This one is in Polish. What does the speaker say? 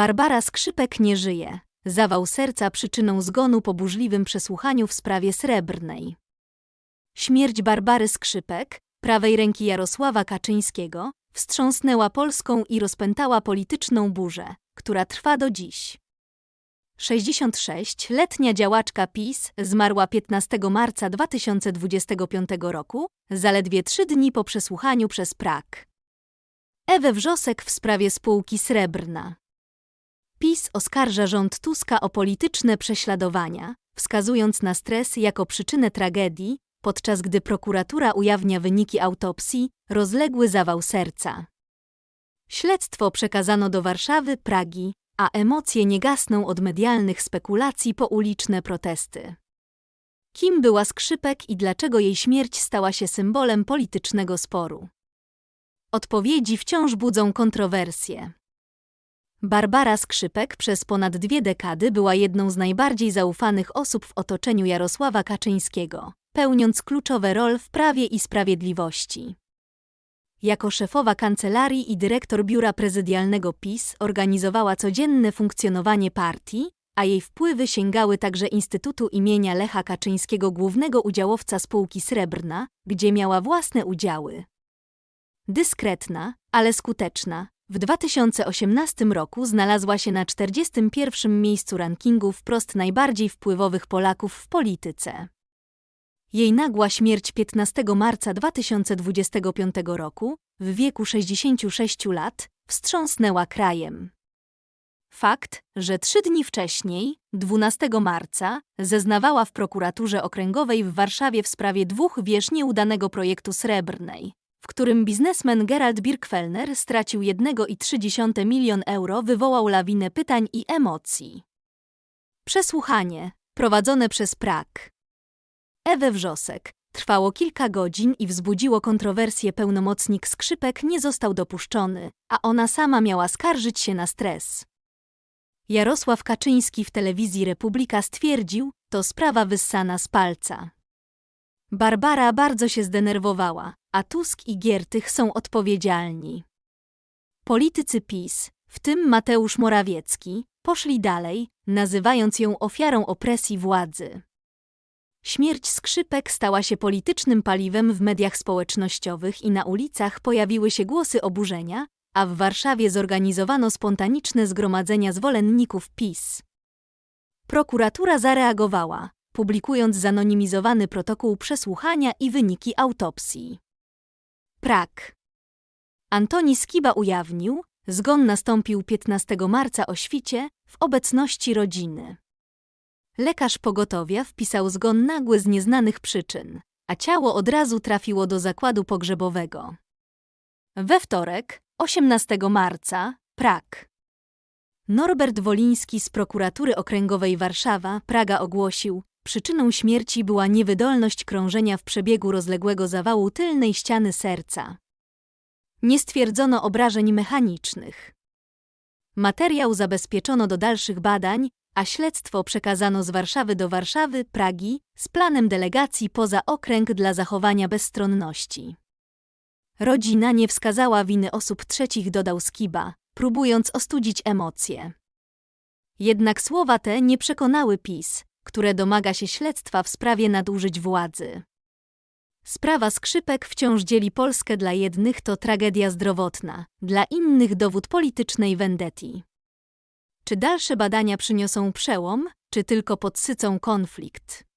Barbara Skrzypek nie żyje. Zawał serca przyczyną zgonu po burzliwym przesłuchaniu w sprawie srebrnej. Śmierć Barbary Skrzypek, prawej ręki Jarosława Kaczyńskiego, wstrząsnęła Polską i rozpętała polityczną burzę, która trwa do dziś. 66-letnia działaczka PiS zmarła 15 marca 2025 roku, zaledwie trzy dni po przesłuchaniu przez Prag. Ewę Wrzosek w sprawie spółki Srebrna. PiS oskarża rząd Tuska o polityczne prześladowania, wskazując na stres jako przyczynę tragedii, podczas gdy prokuratura ujawnia wyniki autopsji, rozległy zawał serca. Śledztwo przekazano do Warszawy, Pragi, a emocje nie gasną od medialnych spekulacji po uliczne protesty. Kim była Skrzypek i dlaczego jej śmierć stała się symbolem politycznego sporu? Odpowiedzi wciąż budzą kontrowersje. Barbara Skrzypek przez ponad dwie dekady była jedną z najbardziej zaufanych osób w otoczeniu Jarosława Kaczyńskiego, pełniąc kluczowe role w prawie i sprawiedliwości. Jako szefowa kancelarii i dyrektor biura prezydialnego PiS organizowała codzienne funkcjonowanie partii, a jej wpływy sięgały także Instytutu imienia Lecha Kaczyńskiego, głównego udziałowca spółki Srebrna, gdzie miała własne udziały. Dyskretna, ale skuteczna, w 2018 roku znalazła się na 41. miejscu rankingu wprost najbardziej wpływowych Polaków w polityce. Jej nagła śmierć 15 marca 2025 roku, w wieku 66 lat, wstrząsnęła krajem. Fakt, że trzy dni wcześniej, 12 marca, zeznawała w prokuraturze okręgowej w Warszawie w sprawie dwóch wież nieudanego projektu srebrnej, w którym biznesmen Gerald Birkfellner stracił 1,3 milion euro, wywołał lawinę pytań i emocji. Przesłuchanie, prowadzone przez Prag. Ewę Wrzosek, trwało kilka godzin i wzbudziło kontrowersje. Pełnomocnik skrzypek nie został dopuszczony, a ona sama miała skarżyć się na stres. Jarosław Kaczyński w telewizji Republika stwierdził, to sprawa wyssana z palca. Barbara bardzo się zdenerwowała, a Tusk i Giertych są odpowiedzialni. Politycy PiS, w tym Mateusz Morawiecki, poszli dalej, nazywając ją ofiarą opresji władzy. Śmierć skrzypek stała się politycznym paliwem w mediach społecznościowych i na ulicach pojawiły się głosy oburzenia, a w Warszawie zorganizowano spontaniczne zgromadzenia zwolenników PiS. Prokuratura zareagowała, publikując zanonimizowany protokół przesłuchania i wyniki autopsji. Prag. Antoni Skiba ujawnił, zgon nastąpił 15 marca o świcie w obecności rodziny. Lekarz pogotowia wpisał zgon nagły z nieznanych przyczyn, a ciało od razu trafiło do zakładu pogrzebowego. We wtorek, 18 marca, Prag. Norbert Woliński z prokuratury okręgowej Warszawa, Praga ogłosił, przyczyną śmierci była niewydolność krążenia w przebiegu rozległego zawału tylnej ściany serca. Nie stwierdzono obrażeń mechanicznych. Materiał zabezpieczono do dalszych badań, a śledztwo przekazano z Warszawy do Warszawy, Pragi, z planem delegacji poza okręg dla zachowania bezstronności. Rodzina nie wskazała winy osób trzecich, dodał Skiba, próbując ostudzić emocje. Jednak słowa te nie przekonały PiS, które domaga się śledztwa w sprawie nadużyć władzy. Sprawa skrzypek wciąż dzieli Polskę dla jednych to tragedia zdrowotna, dla innych dowód politycznej vendetti. Czy dalsze badania przyniosą przełom, czy tylko podsycą konflikt?